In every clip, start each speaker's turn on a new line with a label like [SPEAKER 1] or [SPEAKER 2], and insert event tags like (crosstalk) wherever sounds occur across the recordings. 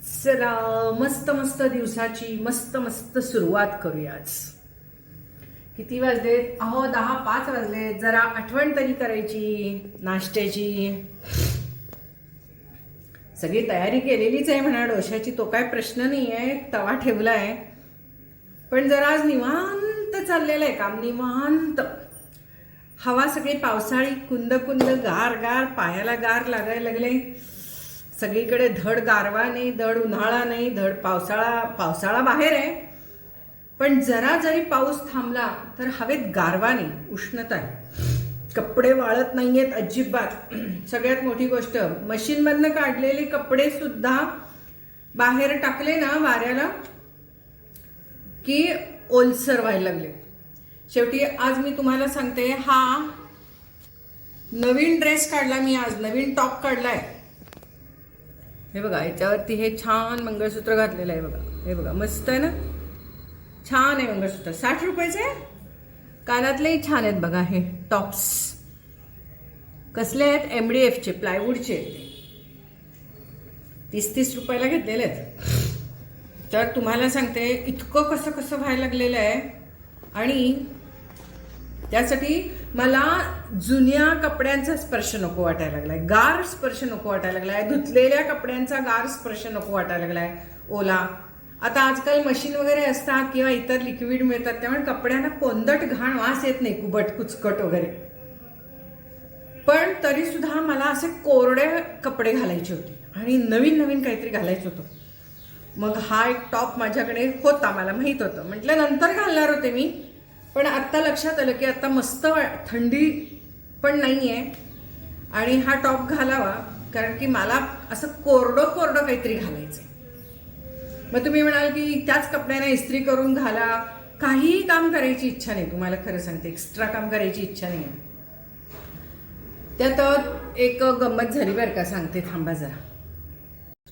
[SPEAKER 1] चला मस्त मस्त दिवसाची मस्त मस्त सुरुवात करूयाच. किती वाजलेत? अहो दहा पाच वाजले जरा आठवण तरी करायची नाश्त्याची. सगळी तयारी केलेलीच आहे म्हणा डोशाची तो काय प्रश्न नाही आहे तवा ठेवला आहे पण जरा आज निवांत चाललेलं आहे काम निवांत. हवा सगळी पावसाळी कुंद कुंद गार गार पायाला गार लागायला लागले सगळीकडे धड गारवा नाही धड उन्हाळा नाही धड पावसाळा पावसाळा बाहेर आहे. पण जरा जरी पाऊस थांबला तर हवेत गारवा नाही उष्णता आहे. कपडे वाळत नाही आहेत अजिबात. (clears throat) सगळ्यात मोठी गोष्ट मशीनमधनं काढलेले कपडे सुद्धा बाहेर टाकले ना वाऱ्याला की ओलसर व्हायला लागले. शेवटी आज मी तुम्हाला सांगते हा नवीन ड्रेस काढला मी आज नवीन टॉप काढला आहे हे बघा याच्यावरती हे छान मंगळसूत्र घातलेलं आहे बघा. हे बघा मस्त आहे ना? छान आहे मंगळसूत्र. साठ रुपयाचं? आहे कानातलेही छान आहेत बघा हे टॉप्स. कसले आहेत? एम डी एफचे प्लायवूडचे. तीस तीस रुपयाला घेतलेले आहेत. तर तुम्हाला सांगते इतकं कसं कसं व्हायला लागलेलं आहे. आणि त्यासाठी मला जुन्या कपड्यांचा स्पर्श नको वाटायला लागलाय. गार स्पर्श नको वाटायला लागलाय. धुतलेल्या कपड्यांचा गार स्पर्श नको वाटायला लागलाय. ओला. आता आजकाल मशीन वगैरे असतात किंवा इतर लिक्विड मिळतात त्यामुळे कपड्यांना कोंदट घाण वास येत नाही कुबट कुचकट वगैरे. पण तरी सुद्धा मला असे कोरडे कपडे घालायचे होते आणि नवीन नवीन काहीतरी घालायचं होतं. मग हा एक टॉप माझ्याकडे होता मला माहीत होतं. म्हटलं नंतर घालणार होते मी. पण आत्ता लक्षात आलं की आत्ता मस्त थंडी पण नाही आहे आणि हा टॉप घालावा कारण की मला असं कोरडं कोरडं काहीतरी घालायचं मग तुम्ही म्हणाल की त्याच कपड्यांना इस्त्री करून घाला. काहीही काम करायची इच्छा नाही. तुम्हाला खरं सांगते एक्स्ट्रा काम करायची इच्छा नाही आहे त्यात एक गंमत झाली बरं का सांगते थांबा जरा.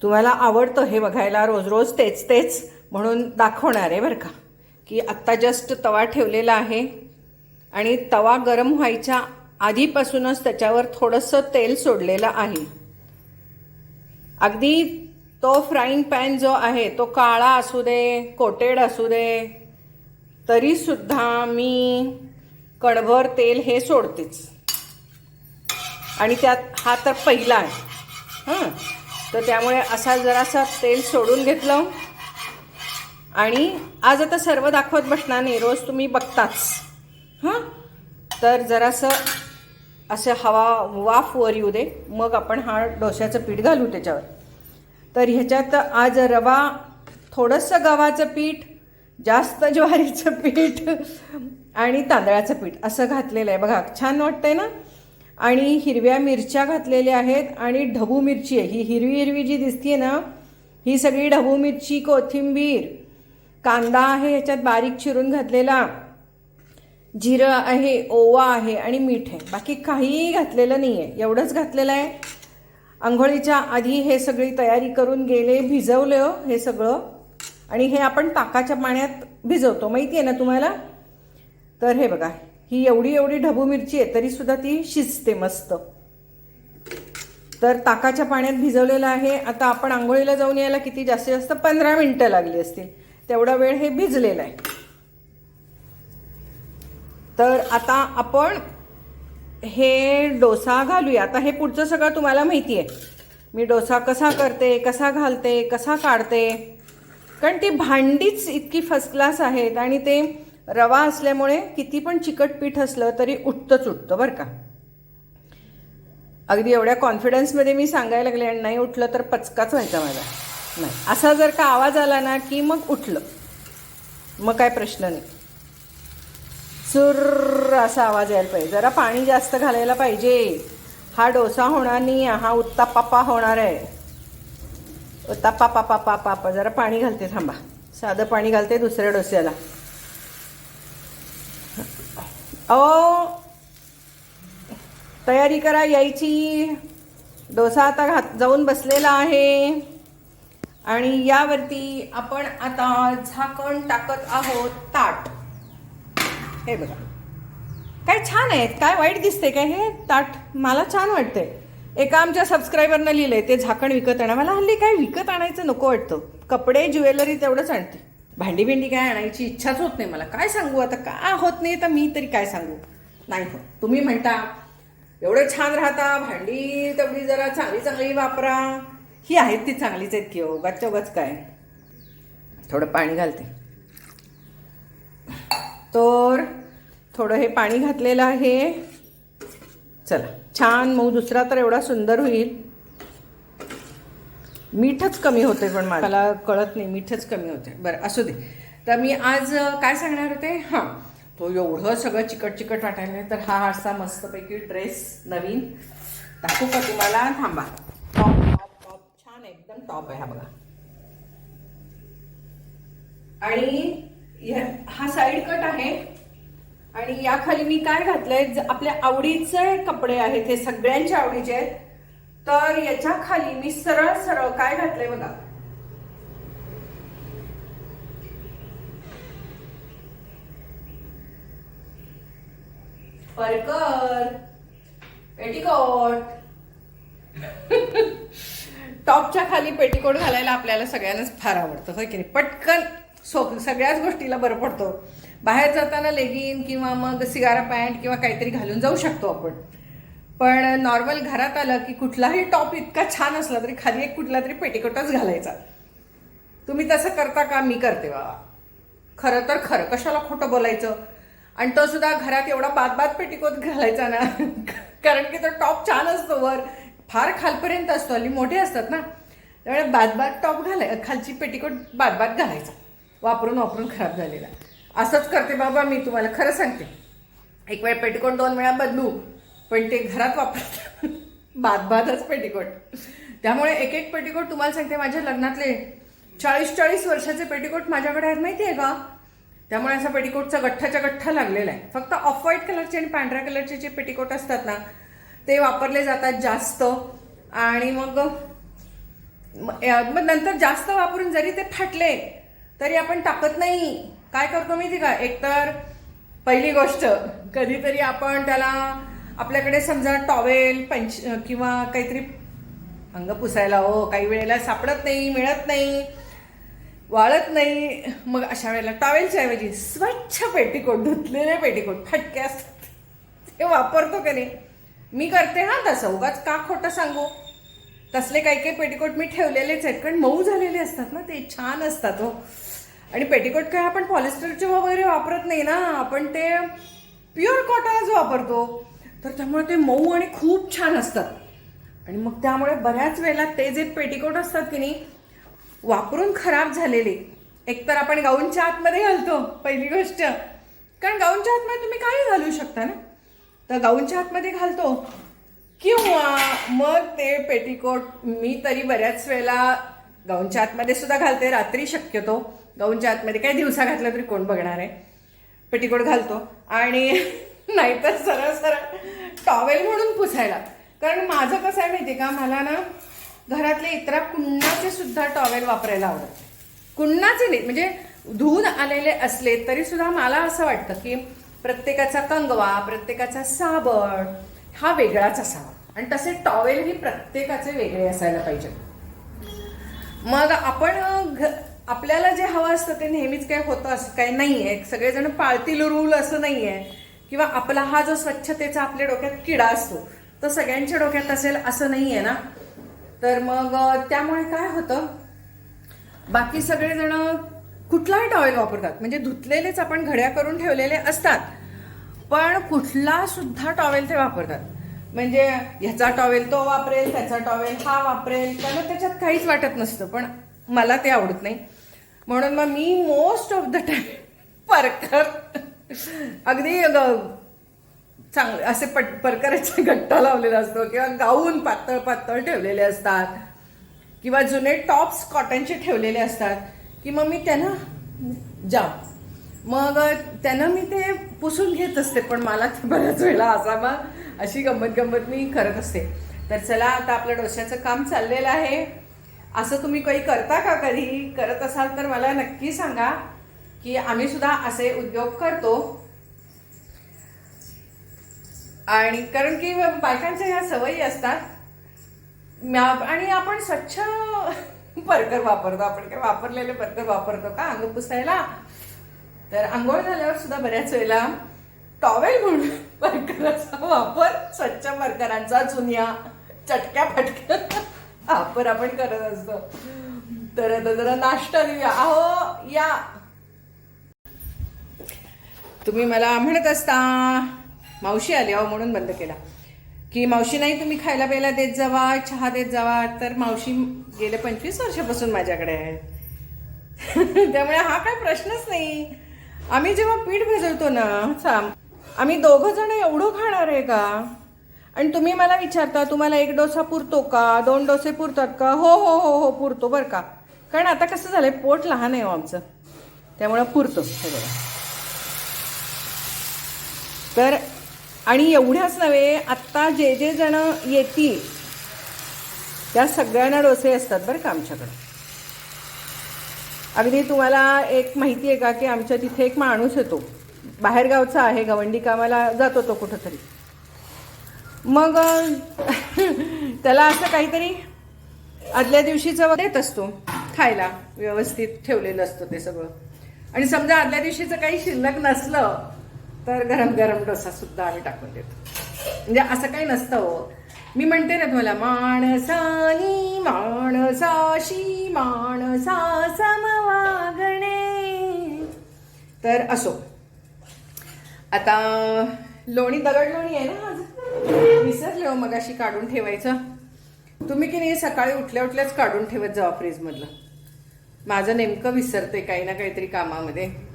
[SPEAKER 1] तुम्हाला आवडतं हे बघायला रोज रोज तेच तेच म्हणून दाखवणार आहे बरं का. की आत्ता जस्ट तवा ठेवलेला आहे. आणि तवा गरम व्हायच्या आधीपासूनच त्याच्यावर थोडंसं तेल सोडलेलं आहे. अगदी तो फ्राईंग पॅन जो आहे तो काळा असू दे कोटेड असू दे तरीसुद्धा मी कणभर तेल हे सोडतेच. आणि त्यात हा तर पहिला आहे. हां? तर त्यामुळे असा जरासा तेल सोडून घेतलं. आणि आज आता सर्व दाखवत बसणार नाही रोज तुम्ही बघताच. हां? तर जरासं असं हवा वाफ वर येऊ दे. मग आपण हा डोश्याचं पीठ घालू त्याच्यावर. तर ह्याच्यात आज रवा थोडंसं गव्हाचं पीठ जास्त ज्वारीचं पीठ आणि तांदळाचं पीठ. असं घातलेलं आहे. बघा छान वाटतंय ना? आणि हिरव्या मिरच्या घातलेल्या आहेत आणि ढबू मिरची आहे. ही हिरवी हिरवी जी दिसते ना ही सगळी ढबू मिरची कोथिंबीर कांदा आहे ह्याच्यात बारीक चिरून घातलेला. जिरं आहे ओवा आहे आणि मीठ आहे. बाकी काहीही घातलेलं नाही आहे एवढंच घातलेलं आहे. आंघोळीच्या आधी हे सगळी तयारी करून गेले भिजवलं हे सगळं. आणि हे आपण ताकाच्या पाण्यात भिजवतो. माहिती आहे ना तुम्हाला? तर हे बघा ही एवढी एवढी ढबू मिरची आहे तरी सुद्धा ती शिजते मस्त. तर ताकाच्या पाण्यात भिजवलेलं आहे. आता आपण आंघोळीला जाऊन यायला किती जास्तीत जास्त पंधरा मिनटं लागली असतील. तेवढा वेळ हे भिजलेलं आहे. तर आता आपण हे डोसा घालूया. आता हे पुढचं सगळं तुम्हाला माहिती आहे. मी डोसा कसा करते कसा घालते कसा काढते? कारण ती भांडीच इतकी फर्स्ट क्लास आहेत आणि ते रवा असल्यामुळे किती पण चिकट पीठ असलं तरी उठतंच उठतं बरं का. अगदी एवढ्या कॉन्फिडन्समध्ये मी सांगायला लागले आणि नाही उठलं तर पचकाच व्हायचा माझा. नाही. असा जर का आवाज आला ना की मग उठलं. मग काय प्रश्न नाही. सुर्र असा आवाज यायला पाहिजे. जरा पाणी जास्त घालायला पाहिजे. हा डोसा होणार नाही हा उत्तापापा होणार आहे. उत्तापा पापा पापा पा जरा पाणी घालते थांबा. साधं पाणी घालते दुसऱ्या डोस्याला. अहो तयारी करा यायची. डोसा आता घात जाऊन बसलेला आहे. आणि यावरती आपण आता झाकण टाकत आहोत ताट. हे बघा. काय छान आहेत. काय वाईट दिसते काय हे? ताट मला छान वाटते एका आमच्या सबस्क्रायबरनं लिहिलंय ते झाकण विकत आणा. मला हल्ली काय विकत आणायचं नको वाटतं. कपडे ज्वेलरी तेवढंच आणते. भांडी भेंडी काय आणायची इच्छाच होत नाही मला. काय सांगू आता? का होत नाही तर मी तरी काय सांगू? नाही हो तुम्ही म्हणता एवढं छान राहता भांडी तेवढी जरा चांगली चांगली वापरा. ही आहेत ती चांगलीच आहेत की हो, उगाच उगाच काय. थोडं पाणी घालते. तर थोडं हे पाणी घातलेलं आहे. चला छान मऊ दुसरा तर एवढा सुंदर होईल. मीठच कमी होते पण मला कळत नाही मीठच कमी होते बरं असू दे. तर मी आज काय सांगणार होते? हां तो एवढं सगळं चिकट चिकट वाटायला तर हा असा मस्तपैकी ड्रेस नवीन. दाखवू का तुम्हाला? थांबा. टॉप एकदम टॉप आहे हा बघा आणि हा साईड कट आहे. आणि या खाली मी काय घातलंय? आपल्या आवडीचे कपडे आहेत हे सगळ्यांच्या आवडीचे आहेत. तर याच्या खाली मी सरळ सरळ काय घातलंय बघा? परकर पेटिकोट. (laughs) टॉपच्या खाली पेटीकोट घालायला आपल्याला सगळ्यांनाच फार आवडतं होय की नाही? पटकन सो सगळ्याच गोष्टीला बरं पडतो. बाहेर जाताना लेगिन किंवा मग सिगारा पॅन्ट किंवा काहीतरी घालून जाऊ शकतो आपण. पण नॉर्मल घरात आलं की कुठलाही टॉप इतका छान असला तरी खाली एक कुठला तरी पेटीकोटच घालायचा. तुम्ही तसं करता का? मी करते बाबा. खरं तर खरं. कशाला खोटं बोलायचं? आणि तो सुद्धा घरात एवढा बाद बाद पेटिकोट घालायचा ना? (laughs) कारण की तो टॉप छान असतो वर. फार खालपर्यंत असतो हल्ली मोठे असतात ना त्यामुळे बाद टॉप घालाय खालची पेटीकोट बादबाद घालायचा वापरून वापरून खराब झालेला. असंच करते बाबा मी तुम्हाला खरं सांगते. एक वेळ पेटीकोट दोन वेळा बदलू पण ते घरात वापरत (laughs) बादबादच पेटीकोट. त्यामुळे एक एक पेटीकोट तुम्हाला सांगते माझ्या लग्नातले चाळीस चाळीस वर्षाचे पेटीकोट माझ्याकडे आहेत माहिती आहे का? त्यामुळे असा पेटीकोटचा गठ्ठाच्या गठ्ठा लागलेला आहे. फक्त ऑफ व्हाईट कलरचे आणि पांढऱ्या कलरचे जे पेटीकोट असतात ना ते वापरले जातात जास्त. आणि मग या- मग नंतर जास्त वापरून जरी ते फाटले तरी आपण टाकत नाही. काय करतो मी ती का? एकतर पहिली गोष्ट कधीतरी आपण त्याला आपल्याकडे समजा टॉवेल पंच किंवा काहीतरी अंग पुसायला हो काही वेळेला सापडत नाही मिळत नाही वाळत नाही. मग अशा वेळेला टॉवेलच्या ऐवजी स्वच्छ पेटीकोट धुतलेले पेटीकोट फटके असतात. ते वापरतो का नाही? मी करते हां तसं. उगाच का खोटं सांगू? तसले काही काही पेटीकोट मी ठेवलेलेच आहेत कारण मऊ झालेले असतात ना ते छान असतात हो. आणि पेटीकोट काय आपण पॉलिस्टरचे वगैरे वापरत नाही ना आपण ते प्युअर कॉटनच वापरतो. तर त्यामुळे ते मऊ आणि खूप छान असतात. आणि मग त्यामुळे बऱ्याच वेळेला ते जे पेटीकोट असतात की नाही वापरून खराब झालेले. एकतर आपण गाऊनच्या आतमध्ये घालतो पहिली गोष्ट. कारण गाऊनच्या आतमध्ये तुम्ही काही घालू शकता ना. तर गाऊनच्या आतमध्ये घालतो. किंवा मग ते पेटीकोट मी तरी बऱ्याच वेळेला गाऊनच्या आतमध्ये सुद्धा घालते. रात्री शक्यतो गाऊनच्या आतमध्ये काही दिवसा घातलं तरी कोण बघणार आहे. पेटीकोट घालतो. आणि (laughs) नाहीतर सरळ सरळ टॉवेल म्हणून पुसायला. कारण माझं कसं आहे माहिती का? मला ना घरातले इतरा कुन्नाचे सुद्धा टॉवेल वापरायला आवडत कुन्नाचे नाही. म्हणजे धुवून आलेले असले तरी सुद्धा मला असं वाटतं की प्रत्येकाचा कंगवा प्रत्येकाचा साबण हा वेगळाच असावा. आणि तसे टॉवेल ही प्रत्येकाचे वेगळे असायला पाहिजे. मग आपण घ- आपल्याला जे हवं असतं ते नेहमीच काय होतं असं काही नाही आहे सगळेजण पाळतील रूल असं नाही आहे किंवा आपला हा जो स्वच्छतेचा आपल्या डोक्यात किडा असतो तो सगळ्यांच्या डोक्यात असेल असं नाही आहे ना? तर मग त्यामुळे काय होतं? बाकी सगळेजण कुठलाही टॉवेल वापरतात. म्हणजे धुतलेलेच आपण घड्या करून ठेवलेले असतात. पण कुठला सुद्धा टॉवेल ते वापरतात. म्हणजे ह्याचा टॉवेल तो वापरेल त्याचा टॉवेल हा वापरेल त्याला त्याच्यात काहीच वाटत नसतं. पण मला ते आवडत नाही. म्हणून मग मी मोस्ट ऑफ द टाइम परकर अगदी चांग चांगले असे पट परकराचा गट्टा लावलेला असतो किंवा गाऊन पातळ पातळ ठेवलेले असतात. किंवा जुने टॉप्स कॉटनचे ठेवलेले असतात. की मग मी त्यांना जाम मग त्यानं मी ते पुसून घेत असते पण मला ते बऱ्याच वेळा असावा अशी गंमत गंमत मी करत असते. तर चला आता आपलं डोश्याचं काम चाललेलं आहे. असं तुम्ही काही करता का कधी? करत असाल तर मला नक्की सांगा की आम्ही सुद्धा असे उद्योग करतो. आणि कारण की बायकांच्या ह्या सवयी असतात. आणि आपण स्वच्छ बर्गर वापरतो आपण काय वापरलेले बर्गर वापरतो का? अंग पुसायला? तर आंघोळ झाल्यावर सुद्धा बऱ्याच वेळेला टॉवेल म्हणून बर्गराचा वापर स्वच्छ बर्गरांचा चुन्या चटक्या फटक्या वापर आपण करत असतो. तर आता जरा नाश्ता देऊया अहो या. तुम्ही मला म्हणत असता मावशी आली अहो म्हणून बंद केला. की मावशी नाही तुम्ही खायला प्यायला देत जावा चहा देत जावा. तर मावशी गेले पंचवीस वर्षापासून माझ्याकडे आहेत (laughs) त्यामुळे हा काय प्रश्नच नाही. आम्ही जेव्हा पीठ भिजवतो ना सा- आम्ही दोघं जण एवढं खाणार आहे का? आणि तुम्ही मला विचारता तुम्हाला एक डोसा पुरतो का? दोन डोसे पुरतात का? हो हो हो हो पुरतो बरं का. कारण आता कसं झालं आहे पोट लहान आहे हो आमचं. त्यामुळं पुरतो हे बघा. तर आणि एवढ्याच नव्हे आत्ता जे जे जण येतील त्या सगळ्यांना डोसे असतात बरं का आमच्याकडं. अगदी तुम्हाला एक माहिती आहे का की आमच्या तिथे एक माणूस येतो. बाहेरगावचा आहे गवंडी कामाला जातो तो कुठंतरी. मग (laughs) त्याला असं काहीतरी आदल्या दिवशीचं देत असतो खायला व्यवस्थित ठेवलेलं असतं ते सगळं. आणि समजा आदल्या दिवशीचं काही शिल्लक नसलं तर गरम गरम डोसा सुद्धा आम्ही टाकून देतो. म्हणजे असं काही नसतं हो. मी म्हणते ना तुम्हाला माणसानी माणसाशी माणसा समवागणे. तर असो. आता लोणी दगड लोणी आहे ना आज? विसरले हो मगाशी काढून ठेवायचं. तुम्ही की नाही सकाळी उठल्या उठल्याच काढून ठेवत जावा फ्रीजमधलं माझं नेमकं विसरते काही ना काहीतरी कामामध्ये.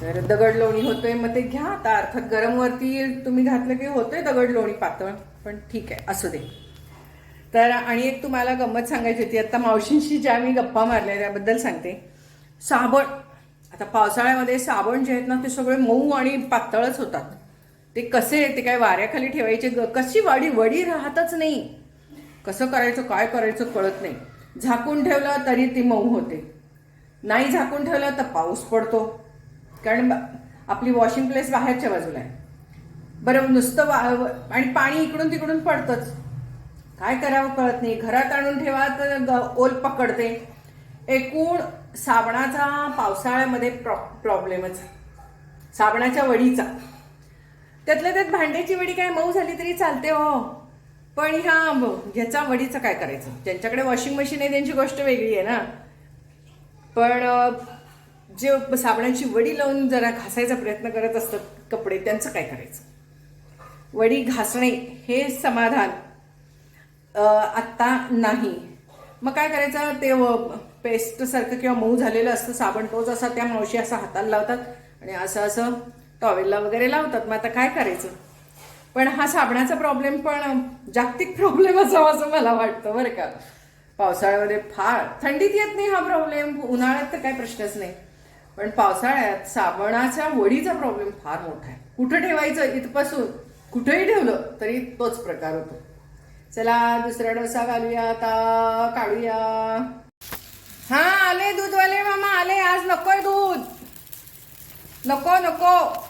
[SPEAKER 1] तर दगड लोणी होतोय मग ते घ्या. आता अर्थात गरम वरती तुम्ही घातलं की होतोय दगड लोणी पातळ पण ठीक आहे असू दे. तर आणि एक तुम्हाला गंमत सांगायची होती आता मावशींशी ज्या मी गप्पा मारल्या त्याबद्दल सांगते. साबण. आता पावसाळ्यामध्ये साबण जे आहेत ना ते सगळे मऊ आणि पातळच होतात. ते कसे ते काय वाऱ्याखाली ठेवायचे ग- कशी वाडी वडी राहतच नाही. कसं करायचं काय करायचं कळत नाही. झाकून ठेवलं तरी ती मऊ होते. नाही झाकून ठेवलं तर पाऊस पडतो. कारण आपली वॉशिंग प्लेस बाहेरच्या बाजूला आहे. बरं नुसतं वा आणि पाणी इकडून तिकडून पडतंच. काय करावं कळत नाही. घरात आणून ठेवा तर ग- ओल पकडते. एकूण साबणाचा पावसाळ्यामध्ये प्रॉ प्रॉब्लेमच साबणाच्या वडीचा. त्यातल्या त्यात भांड्याची वडी काय मऊ झाली तरी चालते हो. पण ह्या ह्याचा वडीचं काय करायचं? ज्यांच्याकडे वॉशिंग मशीन आहे त्यांची गोष्ट वेगळी आहे ना. पण जे साबणाची वडी लावून जरा घासायचा प्रयत्न करत असतात कपडे त्यांचं काय करायचं? वडी घासणे हे समाधान आत्ता नाही. मग काय करायचं? ते पेस्टसारखं किंवा मऊ झालेलं असतं साबण तोच असा त्या मावशी असं हाताला लावतात आणि असं असं टॉवेलला वगैरे लावतात. मग आता काय करायचं? पण हा साबणाचा प्रॉब्लेम पण जागतिक प्रॉब्लेम असावा असं मला वाटतं बरं का. पावसाळ्यामध्ये फार थंडीत येत नाही हा प्रॉब्लेम उन्हाळ्यात तर काय प्रश्नच नाही. पण पावसाळ्यात साबणाच्या वडीचा प्रॉब्लेम फार मोठा आहे. कुठं ठेवायचं? इथपासून कुठंही ठेवलं तरी तोच प्रकार होतो. चला दुसरा डोसा घालूया आता काढूया. हा आले दूधवाले मामा आले आज. नकोय दूध. नको नको.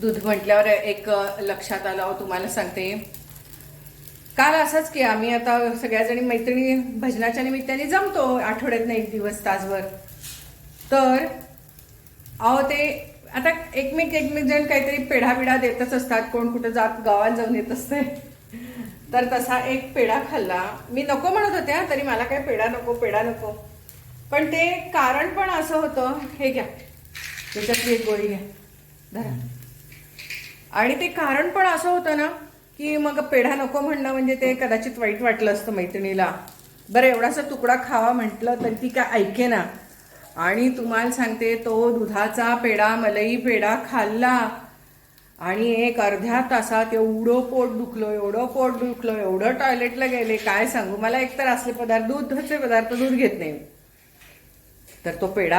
[SPEAKER 1] दूध म्हटल्यावर एक लक्षात आलं. तुम्हाला सांगते. काल असंच की आम्ही आता सगळ्याजणी मैत्रिणी भजनाच्या निमित्ताने जमतो. आठवड्यातनं एक दिवस तासभर. तर अहो ते आता एकमेक एकमेक जण काहीतरी पेढा बिढा देतच असतात. कोण कुठं जात गावात जाऊन येत असते. तर तसा एक पेढा खाल्ला. मी नको म्हणत होते तरी मला काय पेढा नको पेढा नको. पण ते कारण पण असं होतं. हे घ्या. त्याच्यातली एक गोळी घ्या. धरा. आणि ते कारण पण असं होतं ना की मग पेढा नको म्हणणं म्हणजे ते कदाचित वाईट वाटलं असतं मैत्रिणीला. बरं एवढासा तुकडा खावा म्हटलं तरी ती काय ऐके ना आणि तुम्हाला सांगते तो दुधाचा पेढा मलई पेढा खाल्ला. आणि एक अर्ध्या तासात एवढं पोट दुखलं एवढं पोट दुखलं एवढं टॉयलेटला गेले. काय सांगू? मला एकतर असले पदार्थ दुधाचे पदार्थ दूध घेत नाही. तर तो पेढा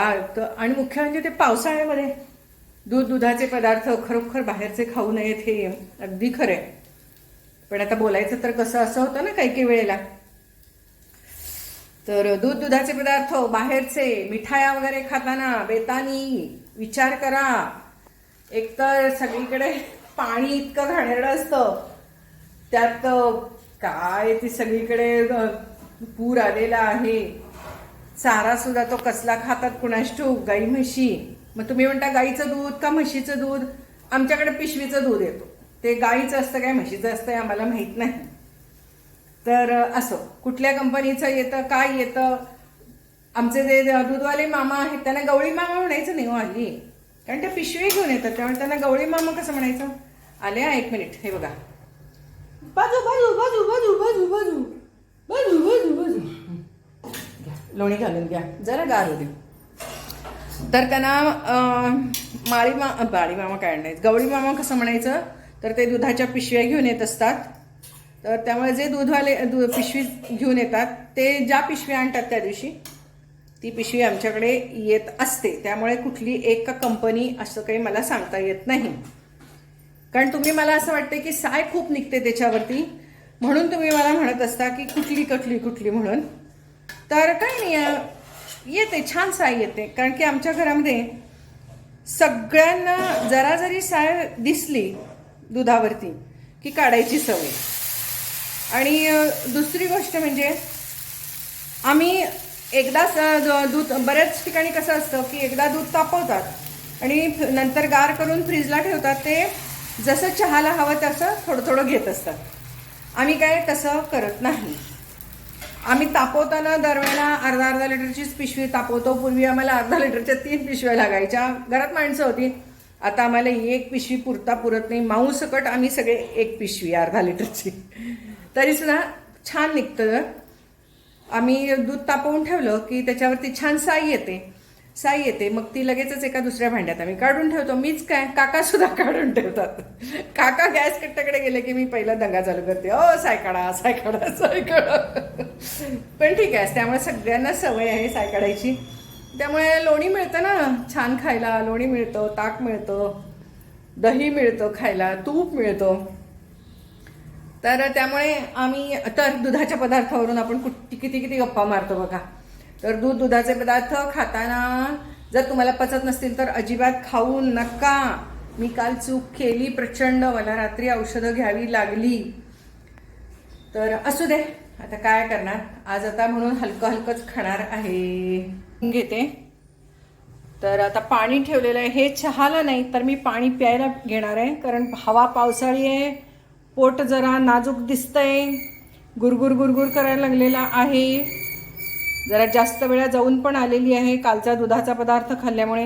[SPEAKER 1] आणि मुख्य म्हणजे ते पावसाळ्यामध्ये. दूध दुधाचे पदार्थ खरोखर बाहेरचे खाऊ नयेत हे अगदी खरे पण आता बोलायचं तर कसं असं होतं ना काही काही वेळेला. तर दूध दुधाचे पदार्थ बाहेरचे मिठाया वगैरे खाताना बेतानी विचार करा. एकतर सगळीकडे पाणी इतकं घाणेरडं असतं. त्यात काय ती सगळीकडे पूर आलेला आहे. चारा सुद्धा तो कसला खातात कुणास ठाऊक गाई म्हशी. मग तुम्ही म्हणता गाईचं दूध का म्हशीचं दूध? आमच्याकडे पिशवीचं दूध येतो. ते गाईचं असतं काय म्हशीचं असतं हे आम्हाला माहीत नाही. तर असं. कुठल्या कंपनीचं येतं काय येतं? आमचे जे दूधवाले मामा आहेत त्यांना गवळी मामा म्हणायचं नाही हो आली कारण ते पिशवी घेऊन येतात. त्यामुळे त्यांना गवळी मामा कसं म्हणायचं? आले हा एक मिनिट. हे बघा. बाजू बाजू बाजू बाजू बाजू बाजू. बाजू बाजू बाजू. लोणी घालून घ्या. जरा गार होऊ दे. तर त्यांना माळी मा बाळी मामा काय नाही गवळी मामा कसं म्हणायचं? तर ते दुधाच्या पिशव्या घेऊन येत असतात. तर त्यामुळे जे दूधवाले दूध पिशवी घेऊन येतात ते ज्या पिशव्या आणतात त्या दिवशी ती पिशवी आमच्याकडे येत असते. त्यामुळे कुठली एक कंपनी असं काही मला सांगता येत नाही. कारण तुम्ही मला असं वाटतं की साय खूप निघते त्याच्यावरती. म्हणून तुम्ही मला म्हणत असता की कुठली कुठली कुठली म्हणून. तर काही नाही येते छान साय येते. कारण की आमच्या घरामध्ये सगळ्यांना जरा जरी साय दिसली दुधावरती की काढायची सवय आणि दुसरी गोष्ट म्हणजे आम्ही एकदा दूध बऱ्याच ठिकाणी कसं असतं की एकदा दूध तापवतात आणि नंतर गार करून फ्रीजला ठेवतात ते जसं चहाला हवं तसं थोडं थोडं घेत असतात. आम्ही काय तसं करत नाही. आम्ही तापवताना दरवेळेला अर्धा अर्धा लिटरचीच पिशवी तापवतो. पूर्वी आम्हाला अर्धा लिटरच्या तीन पिशव्या लागायच्या. घरात माणसं होती. आता आम्हाला एक पिशवी पुरता पुरत नाही. माऊ सकट आम्ही सगळे एक पिशवी अर्धा लिटरची. तरी सुद्धा छान निघतं आम्ही दूध तापवून ठेवलं की त्याच्यावरती छान साई येते. साई येते. मग ती लगेचच एका दुसऱ्या भांड्यात आम्ही काढून ठेवतो. मीच काय काका सुद्धा काढून ठेवतात. काका गॅस कट्ट्याकडे गेले की मी पहिला दंगा चालू करते. ओ साय काढा साय काढा साय काढा. पण ठीक आहे. त्यामुळे सगळ्यांना सवय आहे साय काढायची. त्यामुळे लोणी मिळतं ना. छान खायला लोणी मिळतं ताक मिळतं दही मिळतं खायला तूप मिळतं. तर त्यामुळे आम्ही तर दुधाच्या पदार्थावरून आपण कुठे किती किती गप्पा मारतो बघा. तर दूध दुधाचे पदार्थ खाताना जर तुम्हाला पचत नसतील तर अजिबात खाऊ नका. मी काल चूक केली प्रचंड. मला रात्री औषधं घ्यावी लागली. तर असू दे. आता काय करणार? आज आता म्हणून हलकं हलकंच खाणार आहे. घेते. तर आता पाणी ठेवलेलं आहे. हे चहाला नाही तर मी पाणी प्यायला घेणार आहे कारण हवा पावसाळी आहे. पोट जरा नाजूक दिसतंय. गुरगुर गुरगुर करायला लागलेला आहे. जरा जास्त वेळा जाऊन पण आलेली आहे. कालचा दुधाचा पदार्थ खाल्ल्यामुळे.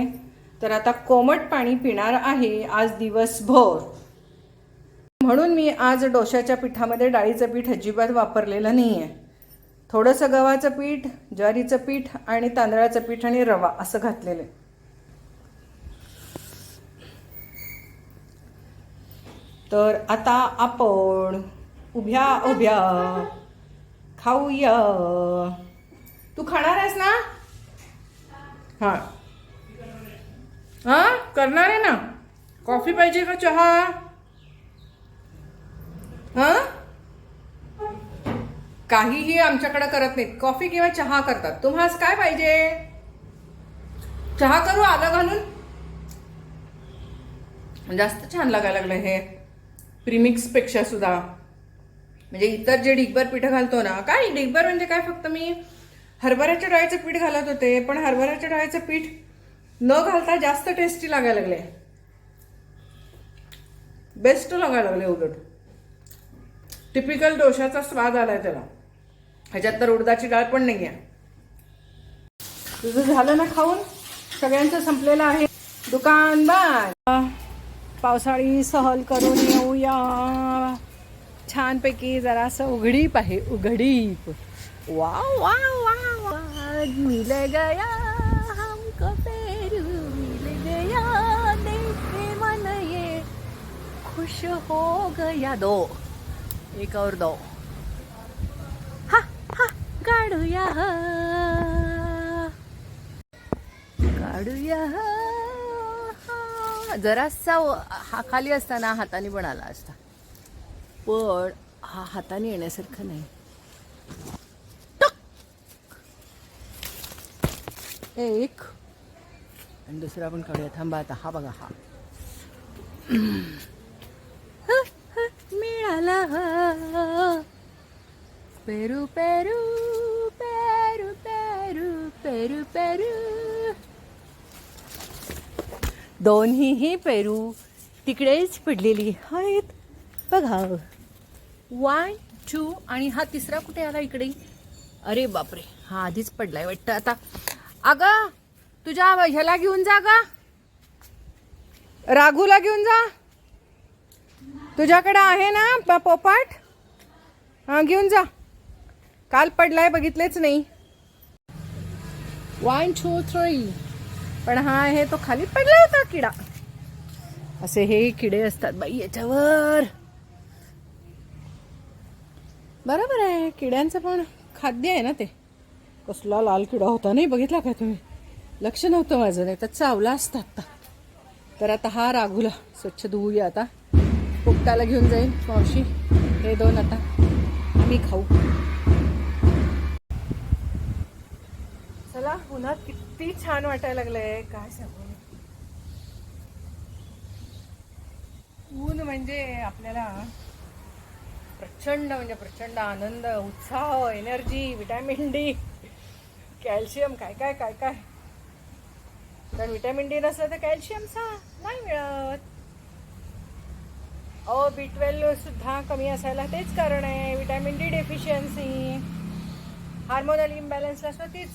[SPEAKER 1] तर आता कोमट पाणी पिणार आहे आज दिवसभर. म्हणून मी आज डोशाच्या पिठामध्ये डाळीचं पीठ अजिबात वापरलेलं नाही आहे थोडंसं गव्हाचं पीठ ज्वारीचं पीठ आणि तांदळाचं पीठ आणि रवा असं घातलेलं आहे. तर आता आपण उभ्या उभ्या. खाऊया. तू खाणार आहेस ना? हां. हां? करणार आहे ना? कॉफी पाहिजे का चहा? हां? काहीही आमच्याकडे करत नाहीत. कॉफी किंवा चहा करतात. तुम्हाला काय पाहिजे? चहा करू आलं घालून? जास्त छान लागायला लागलं हे. प्रिमिक्सपेक्षा सुद्धा. म्हणजे इतर जे डिगभर पीठ घालतो ना काय डिगभर म्हणजे काय फक्त मी हरभऱ्याच्या डाळीचं पीठ घालत होते पण हरभऱ्याच्या डाळीचं पीठ न घालता जास्त टेस्टी लागायला लागले. बेस्ट लागायला लागले उलट. टिपिकल डोशाचा स्वाद आलाय त्याला. ह्याच्यात तर उडदाची डाळ पण नाही आहे तुझं झालं ना खाऊन? सगळ्यांचं संपलेलं आहे. दुकान बाय! पावसाळी सहल करून येऊया. छानपैकी जरासं उघडीप आहे उघडीप वा वा वा वा मिल गया हमको पेरू मिल गया देखे मन ये. खुश हो गया दो. एक और दो. हा हा काढूया काढूया जरासा हा खाली असताना हाताने पण आला असता. पण हा हाताने येण्यासारखं नाही. एक. आणि दुसरा पण काढूया. थांबा आता. हा बघा हा मिळाला. पेरू पेरू पेरू पेरू पेरू पेरू. दोन्हीही पेरू तिकडेच पडलेली आहेत. बघा. वन टू आणि हा तिसरा कुठे आला इकडे? अरे बापरे हा आधीच पडलाय वाटतं आता. अगं तुझ्या ह्याला घेऊन जा गा. राघूला घेऊन जा. तुझ्याकडे आहे ना पोपाट? हा घेऊन जा. काल पडलाय बघितलेच नाही. वन टू थ्री पण हा आहे तो खाली पडला होता किडा. असे हे किडे असतात बाई याच्यावर. बरोबर आहे किड्यांचं पण खाद्य आहे ना ते. कसला लाल किडा होता नाही बघितला काय तुम्ही? लक्ष नव्हतं माझं नाही तर चावला असता आता. तर आता हा राघूला स्वच्छ धुवूया आता. पोपटाला घेऊन जाईल मावशी. हे दोन आता. आम्ही खाऊ. चला उन्हात किती छान वाटायला लागलंय. काय सांगू? ऊन म्हणजे आपल्याला प्रचंड म्हणजे प्रचंड आनंद उत्साह एनर्जी विटॅमिन डी कॅल्शियम काय काय काय काय. कारण विटॅमिन डी नसलं तर कॅल्शियमचा नाही मिळत. अ बी ट्वेल्व सुद्धा कमी असायला तेच कारण आहे. Vitamin D deficiency hormonal imbalance असतं तीच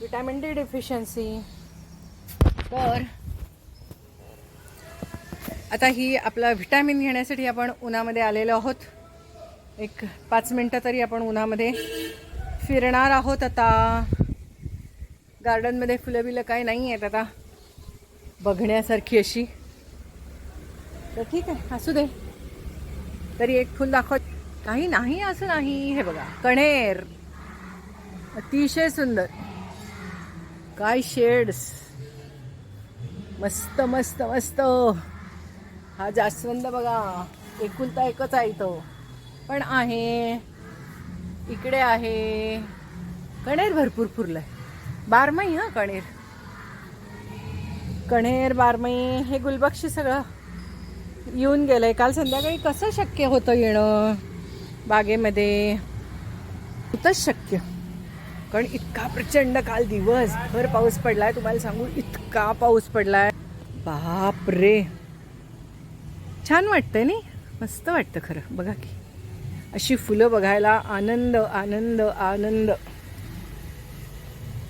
[SPEAKER 1] विटॅमिन डी डेफिशियन्सी तर आता ही आपला व्हिटॅमिन घेण्यासाठी आपण उन्हामध्ये आलेलो आहोत. एक पाच मिनटं तरी आपण उन्हामध्ये फिरणार आहोत आता. गार्डनमध्ये फुलं बिलं काही नाही आहेत आता. बघण्यासारखी अशी. तर ठीक आहे असू दे. तरी एक फुल दाखव. काही नाही असं नाही. हे बघा कणेर. अतिशय सुंदर. काय शेड्स मस्त मस्त मस्त. हा जास्वंद बघा. एकुलता एकच आहे तो. पण आहे. इकडे आहे. कणेर भरपूर फुरलाय बारमाही हा कणेर. कणेर बारमई हे गुलबक्षी सगळं येऊन गेलंय. काल संध्याकाळी कसं शक्य होतं येणं? बागेमध्ये? होतंच शक्य. कारण इतका प्रचंड काल दिवसभर पाऊस पडलाय. तुम्हाला सांगू इतका पाऊस पडलाय. बाप रे छान वाटतंय नाही? मस्त वाटतं खरं. बघा की. अशी फुलं बघायला आनंद आनंद आनंद.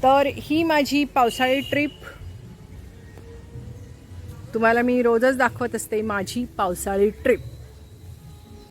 [SPEAKER 1] तर ही माझी पावसाळी ट्रिप. तुम्हाला मी रोजच दाखवत असते माझी पावसाळी ट्रिप.